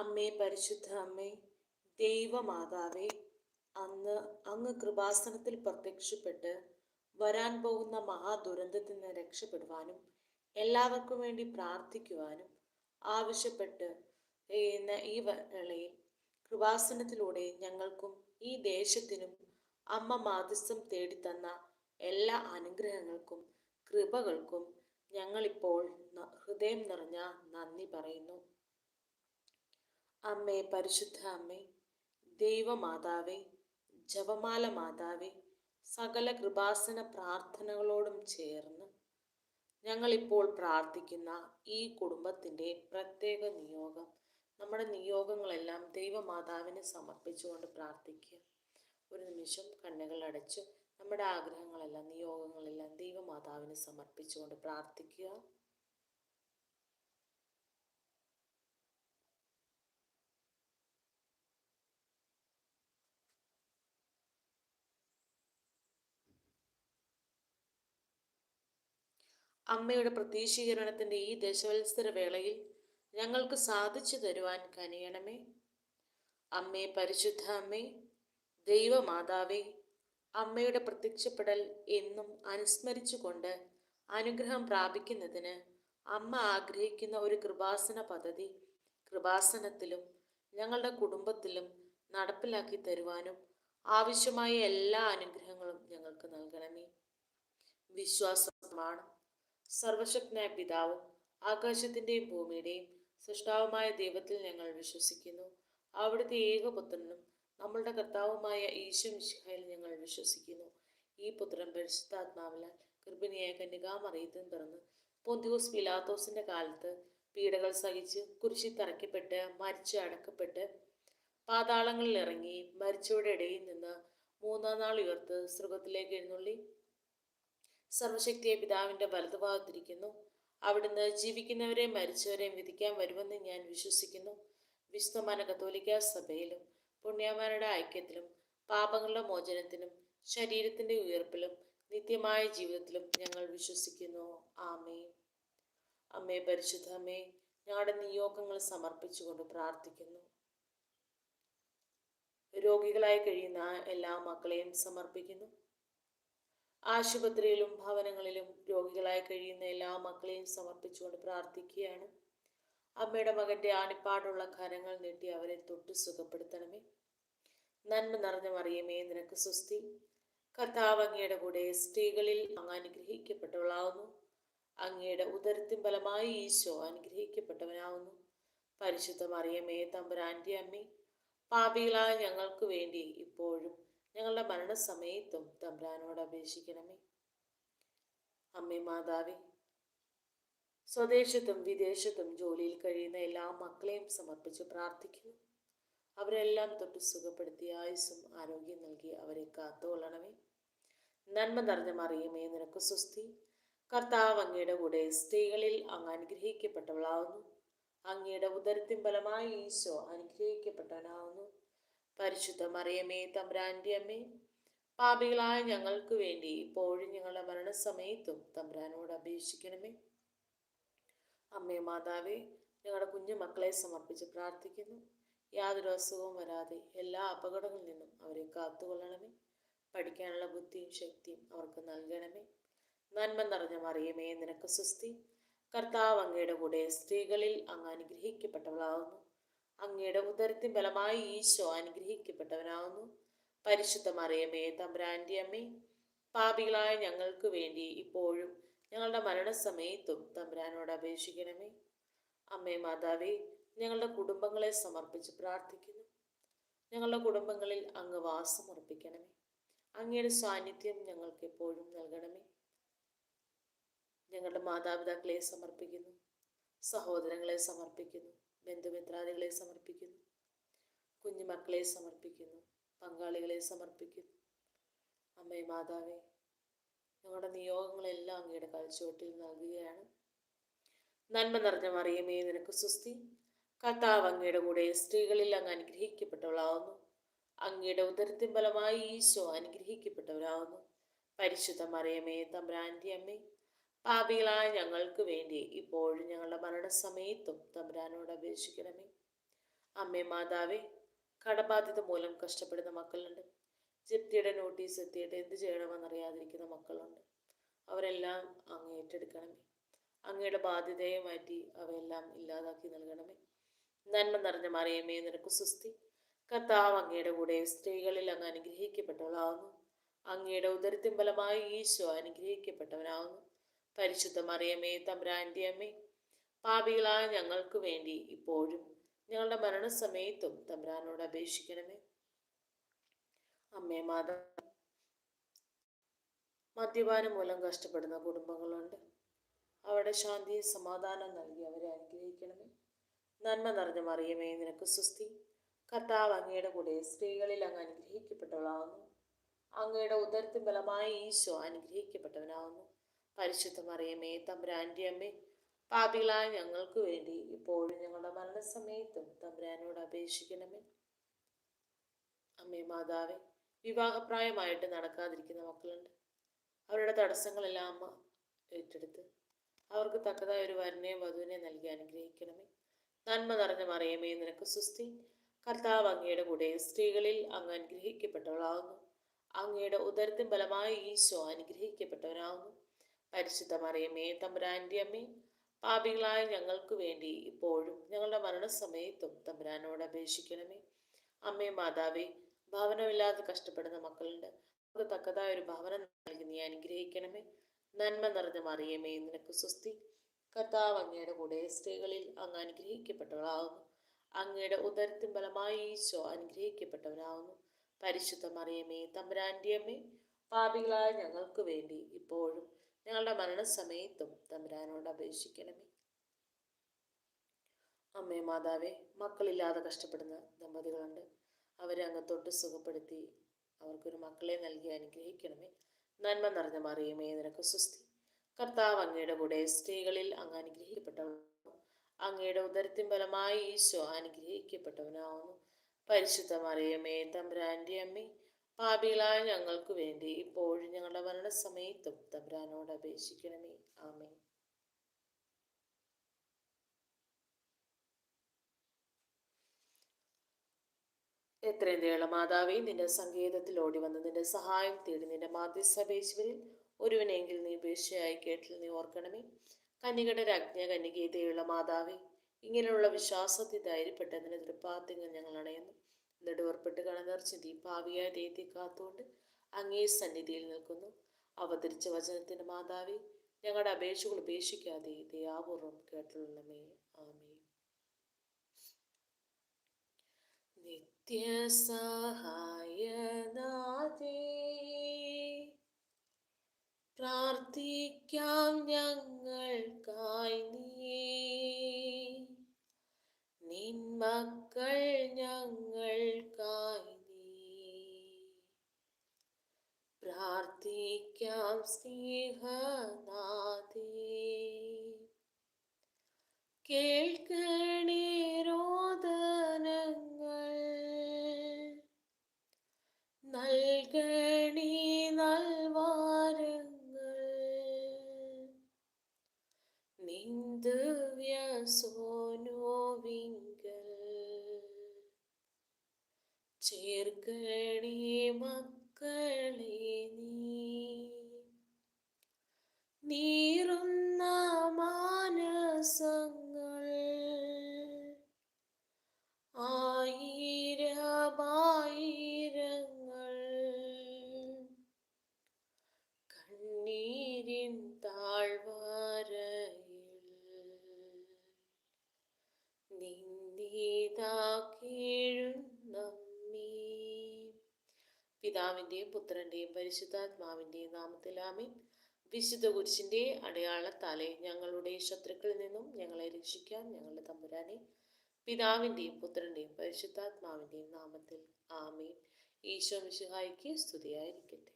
അമ്മേ പരിശുദ്ധ അമ്മേ ദൈവമാതാവേ അന്ന് അങ്ങ് കൃപാസനത്തിൽ പ്രത്യക്ഷപ്പെട്ട് വരാൻ പോകുന്ന മഹാദുരന്തത്തിൽ നിന്ന് രക്ഷപ്പെടുവാനും എല്ലാവർക്കും വേണ്ടി പ്രാർത്ഥിക്കുവാനും ആവശ്യപ്പെട്ട് ഈ വേളയിൽ കൃപാസനത്തിലൂടെ ഞങ്ങൾക്കും ഈ ദേശത്തിനും അമ്മ മാധ്യസ്ഥം തേടിത്തന്ന എല്ലാ അനുഗ്രഹങ്ങൾക്കും കൃപകൾക്കും ഞങ്ങളിപ്പോൾ ഹൃദയം നിറഞ്ഞ നന്ദി പറയുന്നു. അമ്മേ പരിശുദ്ധ അമ്മേ ദൈവമാതാവേ ജപമാല മാതാവേ സകല കൃപാസന പ്രാർത്ഥനകളോടും ചേർന്ന് ഞങ്ങളിപ്പോൾ പ്രാർത്ഥിക്കുന്ന ഈ കുടുംബത്തിന്റെ പ്രത്യേക നിയോഗം നമ്മുടെ നിയോഗങ്ങളെല്ലാം ദൈവമാതാവിന് സമർപ്പിച്ചുകൊണ്ട് പ്രാർത്ഥിക്കുക. ഒരു നിമിഷം കണ്ണുകൾ അടച്ച് നമ്മുടെ ആഗ്രഹങ്ങളെല്ലാം നിയോഗങ്ങളെല്ലാം ദൈവമാതാവിന് സമർപ്പിച്ചുകൊണ്ട് പ്രാർത്ഥിക്കുക. അമ്മയുടെ പ്രതീക്ഷീകരണത്തിന്റെ ഈ ദശവത്സര വേളയിൽ ഞങ്ങൾക്ക് സാധിച്ചു തരുവാൻ കനിയണമേ. അമ്മേ പരിശുദ്ധ അമ്മേ ദൈവമാതാവേ അമ്മയുടെ പ്രത്യക്ഷപ്പെടൽ എന്നും അനുസ്മരിച്ചുകൊണ്ട് അനുഗ്രഹം പ്രാപിക്കുന്നതിന് അമ്മ ആഗ്രഹിക്കുന്ന ഒരു കൃപാസന പദ്ധതി കൃപാസനത്തിലും ഞങ്ങളുടെ കുടുംബത്തിലും നടപ്പിലാക്കി തരുവാനും ആവശ്യമായ എല്ലാ അനുഗ്രഹങ്ങളും ഞങ്ങൾക്ക് നൽകണമേ. വിശ്വാസമാണ്. സർവശക്തനായ പിതാവും ആകാശത്തിന്റെയും ഭൂമിയുടെയും സൃഷ്ടാവുമായ ദൈവത്തിൽ ഞങ്ങൾ വിശ്വസിക്കുന്നു. അവിടുത്തെ ഏകപുത്രനും നമ്മളുടെ കർത്താവുമായ ഈശോ മിശിഹായിൽ ഞങ്ങൾ വിശ്വസിക്കുന്നു. ഈ പുത്രൻ പരിശുദ്ധാത്മാവിലാൽ ഗർഭിണിയായ കന്യകാമറിയത്തും തുറന്ന് പൊന്തിയോസ് പിലാത്തോസിന്റെ കാലത്ത് പീഡകൾ സഹിച്ച് കുരിശി തറയ്ക്കപ്പെട്ട് മരിച്ച് അടക്കപ്പെട്ട് പാതാളങ്ങളിൽ ഇറങ്ങി മരിച്ചവരുടെ ഇടയിൽ നിന്ന് മൂന്നാം നാൾ ഉയർത്ത് സൃഗത്തിലേക്ക് എഴുന്നള്ളി. സർവശക്തിയെ പിതാവിന്റെ വലതുഭാഗത്തിരിക്കുന്നു. അവിടുന്ന് ജീവിക്കുന്നവരെയും മരിച്ചവരെയും വിധിക്കാൻ വരുമെന്ന് ഞാൻ വിശ്വസിക്കുന്നു. വിശുദ്ധമാന കത്തോലിക്ക സഭയിലും പുണ്യമാരുടെ ഐക്യത്തിലും പാപങ്ങളുടെ മോചനത്തിലും ശരീരത്തിന്റെ ഉയർപ്പിലും നിത്യമായ ജീവിതത്തിലും ഞങ്ങൾ വിശ്വസിക്കുന്നു. ആമേ അമ്മേ പരിശുദ്ധ അമ്മേ ഞങ്ങളുടെ നിയോഗങ്ങൾ സമർപ്പിച്ചുകൊണ്ട് പ്രാർത്ഥിക്കുന്നു. രോഗികളായി കഴിയുന്ന എല്ലാ മക്കളെയും സമർപ്പിക്കുന്നു. ആശുപത്രിയിലും ഭവനങ്ങളിലും രോഗികളായി കഴിയുന്ന എല്ലാ മക്കളെയും സമർപ്പിച്ചുകൊണ്ട് പ്രാർത്ഥിക്കുകയാണ്. അമ്മയുടെ മകന്റെ ആണിപ്പാടുള്ള കരങ്ങൾ നീട്ടി അവരെ തൊട്ട് സുഖപ്പെടുത്തണമേ. നന്മ നിറഞ്ഞ മറിയമേ നിനക്ക് സുസ്തി കർത്താവ് കൂടെ സ്ത്രീകളിൽ അങ്ങ് അനുഗ്രഹിക്കപ്പെട്ടവളാവുന്നു. അങ്ങയുടെ ഉദരത്തിൻ ഫലമായി ഈശോ അനുഗ്രഹിക്കപ്പെട്ടവനാവുന്നു. പരിശുദ്ധ മറിയമേ തമ്പുരാന്റെ അമ്മേ പാപികളായ ഞങ്ങൾക്ക് വേണ്ടി ഇപ്പോഴും ഞങ്ങളുടെ മരണസമയത്തും തമ്പ്രാനോട് അപേക്ഷിക്കണമേ. അമ്മേ മാതാവേ സ്വദേശത്തും വിദേശത്തും ജോലിയിൽ കഴിയുന്ന എല്ലാ മക്കളെയും സമർപ്പിച്ച് പ്രാർത്ഥിക്കുന്നു. അവരെല്ലാം തൊട്ട് സുഖപ്പെടുത്തി ആയുസ്സും ആരോഗ്യം നൽകി അവരെ കാത്തുകൊള്ളണമേ. നന്മ നിറഞ്ഞ മറിയമേ നിനക്ക് സ്വസ്തി. കർത്താവ് അങ്ങയുടെ കൂടെ സ്ത്രീകളിൽ അങ്ങ് അനുഗ്രഹിക്കപ്പെട്ടവളാവുന്നു. അങ്ങയുടെ ഉദരത്തിൻ ഫലമായി ഈശോ അനുഗ്രഹിക്കപ്പെട്ടവനാവുന്നു. പരിശുദ്ധ മറിയമേ തമ്പ്രാന്റെ അമ്മേ പാപികളായ ഞങ്ങൾക്ക് വേണ്ടി ഇപ്പോഴും ഞങ്ങളുടെ മരണസമയത്തും തമ്പ്രാനോട് അപേക്ഷിക്കണമേ. അമ്മേ മാതാവേ ഞങ്ങളുടെ കുഞ്ഞു മക്കളെ സമർപ്പിച്ച് പ്രാർത്ഥിക്കുന്നു. യാതൊരു അസുഖവും വരാതെ എല്ലാ അപകടങ്ങളിൽ നിന്നും അവരെ കാത്തുകൊള്ളണമേ. പഠിക്കാനുള്ള ബുദ്ധിയും ശക്തിയും അവർക്ക് നൽകണമേ. നന്മ നിറഞ്ഞ മറിയമേ നിനക്ക് സുസ്തി കർത്താവ് അങ്ങയുടെ കൂടെ സ്ത്രീകളിൽ അങ്ങ് അനുഗ്രഹിക്കപ്പെട്ടവളാവുന്നു. അങ്ങയുടെ ഉദരത്തിൽ ബലമായി ഈശോ അനുഗ്രഹിക്കപ്പെട്ടവനാവുന്നു. പരിശുദ്ധ മറിയമേ തമ്പ്രാന്റെ അമ്മേ പാപികളായ ഞങ്ങൾക്ക് വേണ്ടി ഇപ്പോഴും ഞങ്ങളുടെ മരണസമയത്തും തമ്പ്രാനോട് അപേക്ഷിക്കണമേ. അമ്മേ മാതാവേ ഞങ്ങളുടെ കുടുംബങ്ങളെ സമർപ്പിച്ച് പ്രാർത്ഥിക്കുന്നു. ഞങ്ങളുടെ കുടുംബങ്ങളിൽ അങ്ങ് വാസം ഉറപ്പിക്കണമേ. അങ്ങയുടെ സാന്നിധ്യം ഞങ്ങൾക്ക് എപ്പോഴും നൽകണമേ. ഞങ്ങളുടെ മാതാപിതാക്കളെ സമർപ്പിക്കുന്നു. സഹോദരങ്ങളെ സമർപ്പിക്കുന്നു. ബന്ധുമിത്രാദികളെ സമർപ്പിക്കുന്നു. കുഞ്ഞുമക്കളെ സമർപ്പിക്കുന്നു. പങ്കാളികളെ സമർപ്പിക്കുന്നു. അമ്മേ മാതാവേ ഞങ്ങളുടെ നിയോഗങ്ങളെല്ലാം അങ്ങയുടെ കാൽച്ചുവട്ടിൽ നൽകുകയാണ്. നന്മ നിറഞ്ഞ മറിയമേ നിനക്ക് സുസ്തി കർത്താവ് അങ്ങയുടെ കൂടെ സ്ത്രീകളിൽ അങ്ങ് അനുഗ്രഹിക്കപ്പെട്ടവളാവുന്നു. അങ്ങയുടെ ഉദരത്തിൻ ഫലമായി ഈശോ അനുഗ്രഹിക്കപ്പെട്ടവരാവുന്നു. പരിശുദ്ധ മറിയമേ തമ്പ്രാന്റെ അമ്മേ പാപികളായ ഞങ്ങൾക്ക് വേണ്ടി ഇപ്പോഴും ഞങ്ങളുടെ മരണസമയത്തും തമ്പുരാനോട് അപേക്ഷിക്കണമേ. അമ്മേ മാതാവേ കടബാധ്യത മൂലം കഷ്ടപ്പെടുന്ന മക്കളുണ്ട്. ജപ്തിയുടെ നോട്ടീസ് എത്തിയിട്ട് എന്ത് ചെയ്യണമെന്നറിയാതിരിക്കുന്ന മക്കളുണ്ട്. അവരെല്ലാം അങ്ങ് ഏറ്റെടുക്കണമേ. അങ്ങയുടെ ബാധ്യതയെ മാറ്റി അവയെല്ലാം ഇല്ലാതാക്കി നൽകണമേ. നന്മ നിറഞ്ഞ മറിയമേ നിനക്ക് സുസ്തി കർത്താവ് അങ്ങയുടെ കൂടെ സ്ത്രീകളിൽ അങ്ങ് അനുഗ്രഹിക്കപ്പെട്ടവളാവുന്നു അങ്ങയുടെ ഉദരത്തിൻ ഫലമായി ഈശോ അനുഗ്രഹിക്കപ്പെട്ടവനാവുന്നു പരിശുദ്ധ മറിയമേ തമ്പ്രാന്റെ അമ്മേ പാപികളായ ഞങ്ങൾക്ക് വേണ്ടി ഇപ്പോഴും ഞങ്ങളുടെ മരണസമയത്തും തമ്പ്രാനോട് അപേക്ഷിക്കണമേ. അമ്മേ മാതാ മദ്യപാനം മൂലം കഷ്ടപ്പെടുന്ന കുടുംബങ്ങളുണ്ട്. അവിടെ ശാന്തിയും സമാധാനം നൽകി അവരെ അനുഗ്രഹിക്കണമേ. നന്മ നിറഞ്ഞ മറിയമേ നിനക്ക് സുസ്തി കർത്താവ് അങ്ങയുടെ കൂടെ സ്ത്രീകളിൽ അങ്ങ് അനുഗ്രഹിക്കപ്പെട്ടവളാവുന്നു അങ്ങയുടെ ഉദരത്തിൻ ബലമായ ഈശോ അനുഗ്രഹിക്കപ്പെട്ടവനാവുന്നു പരിശുദ്ധ മറിയമേ തമ്പുരാന്റെ അമ്മേ പാപികളായ ഞങ്ങൾക്ക് വേണ്ടി ഇപ്പോഴും ഞങ്ങളുടെ മരണസമയത്തും തമ്പുരാനോട് അപേക്ഷിക്കണമേ. അമ്മേ മാതാവേ വിവാഹപ്രായമായിട്ട് നടക്കാതിരിക്കുന്ന മക്കളുണ്ട്. അവരുടെ തടസ്സങ്ങളെല്ലാം അമ്മ ഏറ്റെടുത്ത് അവർക്ക് തക്കതായ ഒരു വരനെ വധുവിനെ നൽകി അനുഗ്രഹിക്കണമേ. നന്മ നിറഞ്ഞ മറിയമേ നിനക്ക് സുസ്തി കർത്താവ് അങ്ങയുടെ കൂടെ സ്ത്രീകളിൽ അങ്ങ് അനുഗ്രഹിക്കപ്പെട്ടവളാകുന്നു. അങ്ങയുടെ ഉദരത്തിൻ ബലമായി ഈശോ അനുഗ്രഹിക്കപ്പെട്ടവനാകുന്നു. പരിശുദ്ധ മറിയമേ തമ്പുരാന്റെ അമ്മേ പാപികളായ ഞങ്ങൾക്ക് വേണ്ടി ഇപ്പോഴും ഞങ്ങളുടെ മരണസമയത്തും തമ്പുരാനോട് അപേക്ഷിക്കണമേ. അമ്മേ മാതാവേ ഭവനമില്ലാതെ കഷ്ടപ്പെടുന്ന മക്കളുണ്ട്. അത് തക്കതായ ഒരു ഭവനം നൽകി നീ അനുഗ്രഹിക്കണമേ. നന്മ നിറഞ്ഞ മറിയമേ നിനക്ക് സ്വസ്തി. കർത്താവ് അങ്ങയുടെ കൂടെ സ്ത്രീകളിൽ അങ്ങ് അനുഗ്രഹിക്കപ്പെട്ടവളാകുന്നു അങ്ങയുടെ ഉദരത്തിൻ ബലമായി ഈശോ അനുഗ്രഹിക്കപ്പെട്ടവരാകുന്നു പരിശുദ്ധ മറിയമേ തമ്പുരാന്റെ അമ്മേ പാപികളായ ഞങ്ങൾക്ക് വേണ്ടി ഇപ്പോഴും ഞങ്ങളുടെ മരണസമയത്തും തമ്പുരാനോട് അപേക്ഷിക്കണമേ. അമ്മേ മാതാവേ മക്കളില്ലാതെ കഷ്ടപ്പെടുന്ന ദമ്പതികളുണ്ട്. അവരെ അങ്ങ് തൊട്ട് സുഖപ്പെടുത്തി അവർക്കൊരു മക്കളെ നൽകി അനുഗ്രഹിക്കണമേ. നന്മ നിറഞ്ഞ മറിയമേ നിനക്ക് സുസ്തി കർത്താവ് അങ്ങയുടെ കൂടെ സ്ത്രീകളിൽ അങ്ങ് അനുഗ്രഹിക്കപ്പെട്ടവനാകുന്നു. അങ്ങയുടെ ഉദരത്തിൻ ഫലമായി ഈശോ അനുഗ്രഹിക്കപ്പെട്ടവനാവുന്നു പരിശുദ്ധ മറിയമേ തമ്പുരാന്റെ അമ്മേ പാപികളായ ഞങ്ങൾക്ക് വേണ്ടി ഇപ്പോഴും ഞങ്ങളുടെ മരണസമയത്തും തമ്പുരാനോട് അപേക്ഷിക്കണമേ. ആമേ എത്രയും ദയുള്ള മാതാവേ നിന്റെ സങ്കേതത്തിൽ ഓടി വന്ന് നിന്റെ സഹായം തേടി നിന്റെ മാധ്യസഭേശ്വരിൽ ഒരുവനെങ്കിൽ നീ ഉപേക്ഷയായി കേട്ടിൽ നീ ഓർക്കണമേ. കന്യകയുടെ രാജ്ഞ കന്യകീതയുള്ള മാതാവേ ഇങ്ങനെയുള്ള വിശ്വാസത്തിൽ ധൈര്യപ്പെട്ടതിന് തൃപ്പാത്തിങ്ങൾ ഞങ്ങൾ അണയുന്നു. നെടുവർപ്പെട്ട് കണനിറച്ച് ദീപാവിയായ ദൈവത്തെ കാത്തുകൊണ്ട് അങ്ങേ സന്നിധിയിൽ നിൽക്കുന്നു. അവതരിച്ച വചനത്തിന്റെ മാതാവി ഞങ്ങളുടെ അപേക്ഷകൾ ഉപേക്ഷിക്കാതെ ദയാപൂർവം കേട്ടുള്ളമേ ആമേ നിത്യസഹായനാഥേ പ്രാർത്ഥിക്കാം ഞങ്ങൾക്കായി നീ. നിന്മക്കൾ ഞങ്ങൾക്കായി നീ പ്രാർത്ഥിക്കാം സ്നേഹനാഥേ. കേൾക്കണേ രോദനങ്ങൾ പിതാവിന്റെയും പുത്രന്റെയും പരിശുദ്ധാത്മാവിന്റെയും നാമത്തിലാമേ വിശുദ്ധ കുരിശിന്റെ അടയാളത്താലെ ഞങ്ങളുടെ ശത്രുക്കളിൽ നിന്നും ഞങ്ങളെ രക്ഷിക്കാൻ ഞങ്ങളുടെ തമ്പുരാനെ പിതാവിന്റെയും പുത്രന്റെയും പരിശുദ്ധാത്മാവിന്റെയും നാമത്തിൽ ആമീൻ. ഈശോ മിശിഹായിക്ക് സ്തുതിയായിരിക്കട്ടെ.